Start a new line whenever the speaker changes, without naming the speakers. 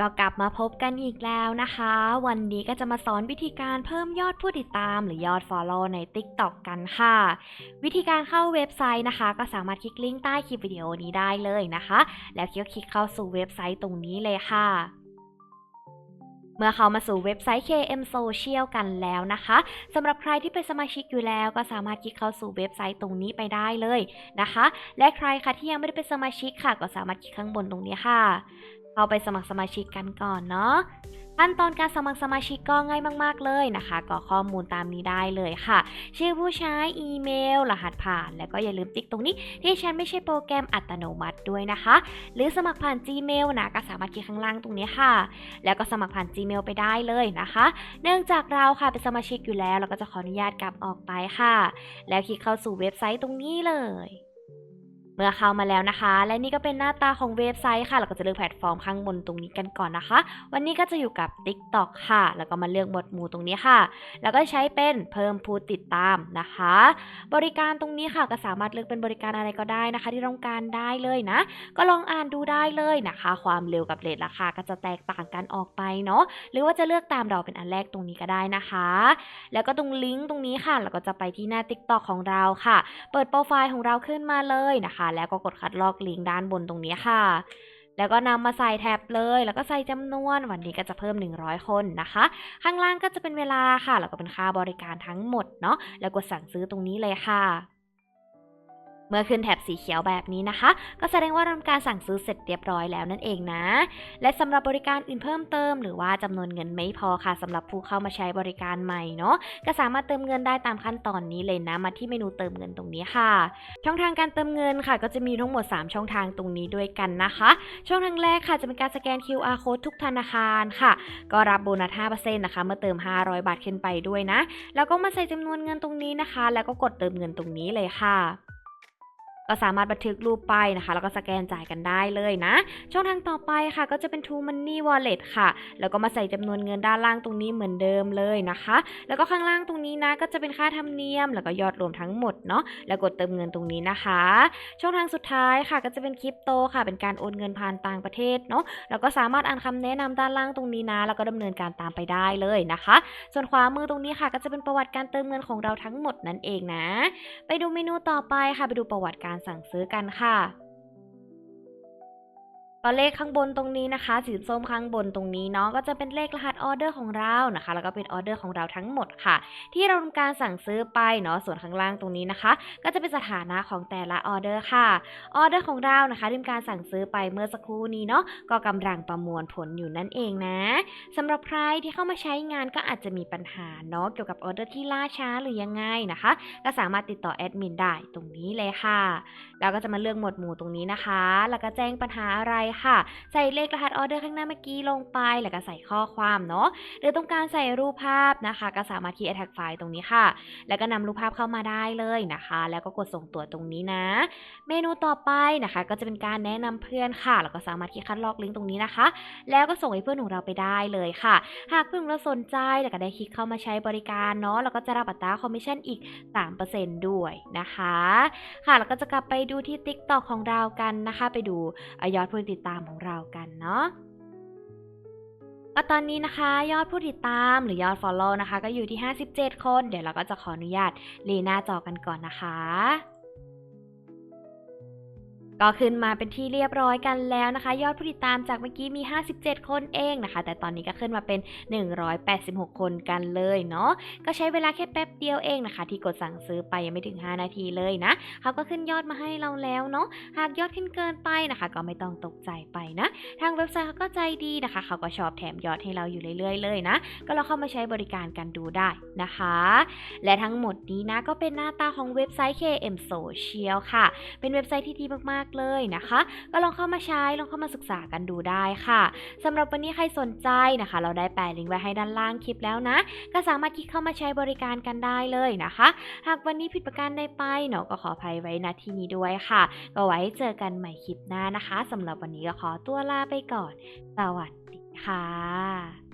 ก็กลับมาพบกันอีกแล้วนะคะ วันนี้ก็จะมาสอนวิธีการเพิ่มยอดผู้ติดตามหรือยอด Follow ใน TikTok กันค่ะ วิธีการเข้าเว็บไซต์นะคะ ก็สามารถคลิกลิงก์ใต้คลิปวิดีโอนี้ได้เลยนะคะ แล้วก็คลิกเข้าสู่เว็บไซต์ตรงนี้เลยค่ะเมื่อเข้ามาสู่เว็บไซต์ KM Social กันแล้วนะคะสำหรับใครที่เป็นสมาชิกอยู่แล้ว ก็สามารถคลิกเข้าสู่เว็บไซต์ตรงนี้ไปได้เลยนะคะ และใครคะที่ยังไม่ได้เป็นสมาชิกค่ะ ก็สามารถคลิกข้างบนตรงนี้ค่ะ เข้าไปสมัครสมาชิกกันก่อนเนาะขั้นตอนการสมัครสมาชิกก็ง่ายมาก ๆ เลยนะคะกรอกข้อมูลตามนี้ได้เลยค่ะ ชื่อผู้ใช้อีเมล รหัสผ่าน แล้วก็อย่าลืมติ๊กตรงนี้ ที่ฉันไม่ใช่โปรแกรมอัตโนมัติด้วยนะคะ หรือสมัครผ่าน Gmail นะก็สามารถคลิกข้างล่างตรงนี้ค่ะ แล้วก็สมัครผ่าน Gmail ไปได้เลยนะคะ เนื่องจากเราค่ะเป็นสมาชิกอยู่แล้ว เราก็จะขออนุญาตกลับออกไปค่ะ แล้วคลิกเข้าสู่เว็บไซต์ตรงนี้เลย มื่อเข้ามาแล้วนะคะ และนี่ก็เป็นหน้าตาของเว็บไซต์ค่ะ เราก็จะเลือกแพลตฟอร์มข้างบนตรงนี้กันก่อนนะคะ วันนี้ก็จะอยู่กับ TikTok ค่ะ แล้วก็มาเลือกหมวดหมู่ตรงนี้ค่ะ แล้วก็ใช้เป็นเพิ่มผู้ติดตามนะคะ บริการตรงนี้ค่ะก็สามารถเลือกเป็นบริการอะไรก็ได้นะคะ ที่ต้องการได้เลยนะ ก็ลองอ่านดูได้เลยนะคะ ความเร็วกับเรทราคาก็จะแตกต่างกันออกไปเนาะ หรือว่าจะเลือกตามเราเป็นอันแรกตรงนี้ก็ได้นะคะ แล้วก็ตรงลิงก์ตรงนี้ค่ะ เราก็จะไปที่หน้า TikTok ของเราค่ะ เปิดโปรไฟล์ของเราขึ้นมาเลยนะคะแล้วก็กดคัดลอกลิงก์ด้านบนตรงนี้ค่ะ แล้วก็นำมาใส่แท็บเลย แล้วก็ใส่จำนวนวันนี้ก็จะเพิ่ม 100 คนนะคะ ข้างล่างก็จะเป็นเวลาค่ะ แล้วก็เป็นค่าบริการทั้งหมดเนาะแล้วกดสั่งซื้อตรงนี้เลยค่ะ เมื่อขึ้นแถบสีเขียวแบบนี้นะคะ ก็แสดงว่าทำการสั่งซื้อเสร็จเรียบร้อยแล้วนั่นเองนะ และสำหรับบริการอื่นเพิ่มเติม หรือว่าจำนวนเงินไม่พอค่ะสำหรับผู้เข้ามาใช้บริการใหม่เนาะก็สามารถเติมเงินได้ตามขั้นตอนนี้เลยนะมาที่เมนูเติมเงินตรงนี้ค่ะ ช่องทางการเติมเงินค่ะ ก็จะมีทั้งหมด 3 ช่องทางตรงนี้ด้วยกันนะคะ ช่องทางแรกค่ะจะเป็นการสแกน QR code ทุกธนาคารค่ะ ก็รับโบนัส5%นะคะเมื่อเติม 500 บาทขึ้นไปด้วยนะ แล้วก็มาใส่จำนวนเงินตรงนี้นะคะ แล้วก็กดเติมเงินตรงนี้เลยค่ะ ก็สามารถบันทึกรูปไปนะคะ แล้วก็สแกนจ่ายกันได้เลยนะ ช่องทางต่อไปค่ะ ก็จะเป็น True Money Wallet ค่ะ แล้วก็มาใส่จำนวนเงินด้านล่างตรงนี้เหมือนเดิมเลยนะคะ แล้วก็ข้างล่างตรงนี้นะ ก็จะเป็นค่าธรรมเนียม แล้วก็ยอดรวมทั้งหมดเนาะ แล้วกดเติมเงินตรงนี้นะคะ ช่องทางสุดท้ายค่ะ ก็จะเป็นคริปโตค่ะ เป็นการโอนเงินผ่านต่างประเทศเนาะ แล้วก็สามารถอ่านคำแนะนำด้านล่างตรงนี้นะ แล้วก็ดำเนินการตามไปได้เลยนะคะ ส่วนขวามือตรงนี้ค่ะ ก็จะเป็นประวัติการเติมเงินของเราทั้งหมดนั่นเองนะ ไปดูเมนูต่อไปค่ะ ไปดูประวัติการสั่งซื้อกันค่ะ ตัวเลขข้างบนตรงนี้นะคะ สีส้มข้างบนตรงนี้เนาะก็จะเป็นเลขรหัสออเดอร์ของเรานะคะ แล้วก็เป็นออเดอร์ของเราทั้งหมดค่ะ ที่เราทำการสั่งซื้อไปเนาะส่วนข้างล่างตรงนี้นะคะ ก็จะเป็นสถานะของแต่ละออเดอร์ค่ะออเดอร์ของเรานะคะที่ทำการสั่งซื้อไปเมื่อสักครู่นี้เนาะก็กำลังประมวลผลอยู่นั่นเองนะสำหรับใครที่เข้ามาใช้งานก็อาจจะมีปัญหาเนาะเกี่ยวกับออเดอร์ที่ล่าช้าหรือยังไงนะคะ ก็สามารถติดต่อแอดมินได้ตรงนี้เลยค่ะแล้วก็จะมาเลือกหมวดหมู่ตรงนี้นะคะ แล้วก็แจ้งปัญหาอะไรค่ะ ใส่เลขรหัสออเดอร์ข้างหน้าเมื่อกี้ลงไป แล้วก็ใส่ข้อความเนาะ หรือต้องการใส่รูปภาพนะคะ ก็สามารถคีย์ attach file ตรงนี้ค่ะ แล้วก็นำรูปภาพเข้ามาได้เลยนะคะ แล้วก็กดส่งตัวตรงนี้นะ เมนูต่อไปนะคะ ก็จะเป็นการแนะนำเพื่อนค่ะ แล้วก็สามารถคลิกคัดลอกลิงก์ตรงนี้นะคะ แล้วก็ส่งให้เพื่อนของเราไปได้เลยค่ะ หากเพื่อนเราสนใจแล้วก็ได้คลิกเข้ามาใช้บริการเนาะ แล้วก็จะรับอัตราคอมมิชชั่นอีก 3%ด้วยนะคะ ค่ะ แล้วก็จะกลับไปดูที่ TikTok ของเรากันนะคะ ไปดูอยอดผู้ติดตามของเรากันเนาะก็ตอนนี้นะคะยอดผู้ติดตามหรือยอด Follow นะคะ ก็อยู่ที่ 57 คน เดี๋ยวเราก็จะขออนุญาตรีหน้าจอกันก่อนนะคะ ก็ขึ้นมาเป็นที่เรียบร้อยกันแล้วนะคะ ยอดผู้ติดตามจากเมื่อกี้มี 57 คนเองนะคะ แต่ตอนนี้ก็ขึ้นมาเป็น 186 คนกันเลยเนาะก็ใช้เวลาแค่แป๊บเดียวเองนะคะ ที่กดสั่งซื้อไปยังไม่ถึง 5 นาทีเลยนะเขาก็ขึ้นยอดมาให้เราแล้วเนาะหากยอดขึ้นเกินไปนะคะ ก็ไม่ต้องตกใจไปนะ ทางเว็บไซต์เขาก็ใจดีนะคะเขาก็ชอบแถมยอดให้เราอยู่เรื่อยๆเลยนะ ก็ลองเข้ามาใช้บริการกันดูได้นะคะ และทั้งหมดนี้นะก็เป็นหน้าตาของเว็บไซต์ KM Social ค่ะ เป็นเว็บไซต์ที่ดีมากๆเลยนะคะ ก็ลองเข้ามาใช้ลองเข้ามาศึกษากันดูได้ค่ะสำหรับวันนี้ใครสนใจนะคะ เราได้แปะลิงก์ไว้ให้ด้านล่างคลิปแล้วนะ ก็สามารถคลิกเข้ามาใช้บริการกันได้เลยนะคะ หากวันนี้ผิดประการใดไปเนาะก็ขออภัยไว้ณที่นี้ด้วยค่ะ ก็ไว้เจอกันใหม่คลิปหน้านะคะสำหรับวันนี้ก็ขอตัวลาไปก่อน สวัสดีค่ะ